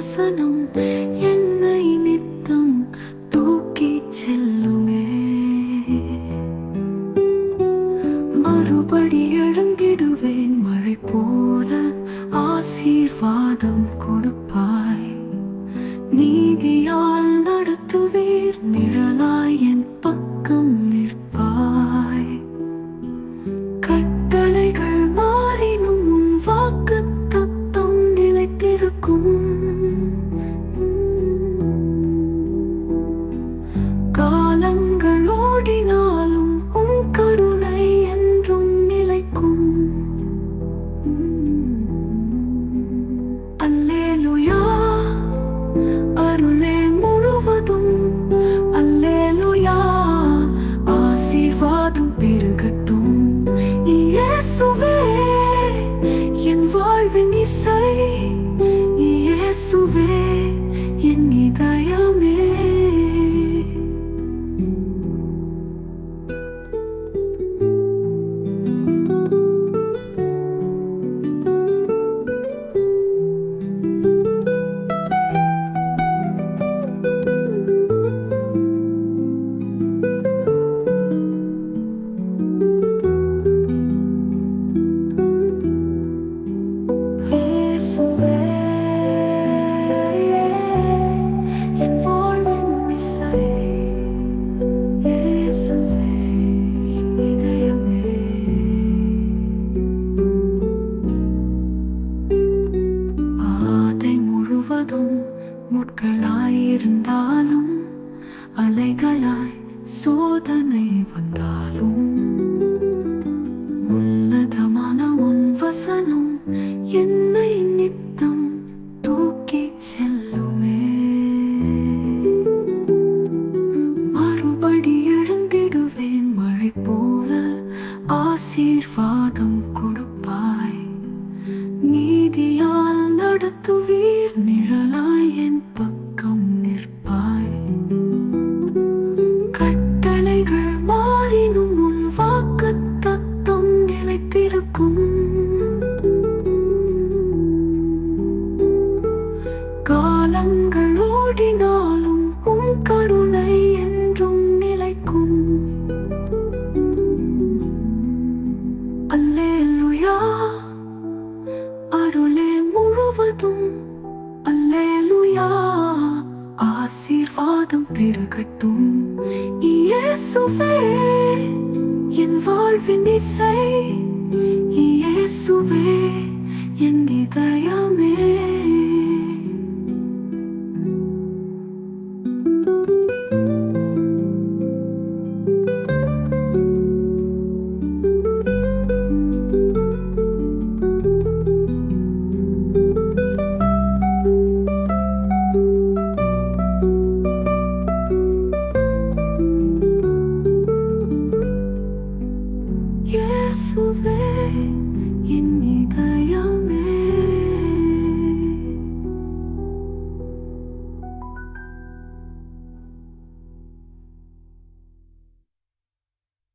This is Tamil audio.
வசனம் என்னை நித்தம் தூக்கி செல்லுமே. மறுபடி எழுந்திடுவேன் மழை போல ஆசீர்வாதம் கொடுப்பார் இயேசுவே என் முட்களாயிருந்தாலும் அலைகளாய் சோதனை வந்தாலும் உன்னதமான உன் வசனம் என்னை நித்தம் தூக்கி செல்லுமே. மறுபடி எழுந்திடுவேன் மழை போல ஆசீர்வாதம் நிலைத்திருக்கும் காலங்கள் ஓடினாலும் உன் கருணை என்றும் நிலைக்கும். அல்லேலுயா அருளே முழுவதும் அல்லேலுயா ஆசீர்வாதம் பெருகட்டும். இயேசுவே என் வாழ்வின் இசை இயேசுவே என் இதயமே 因你的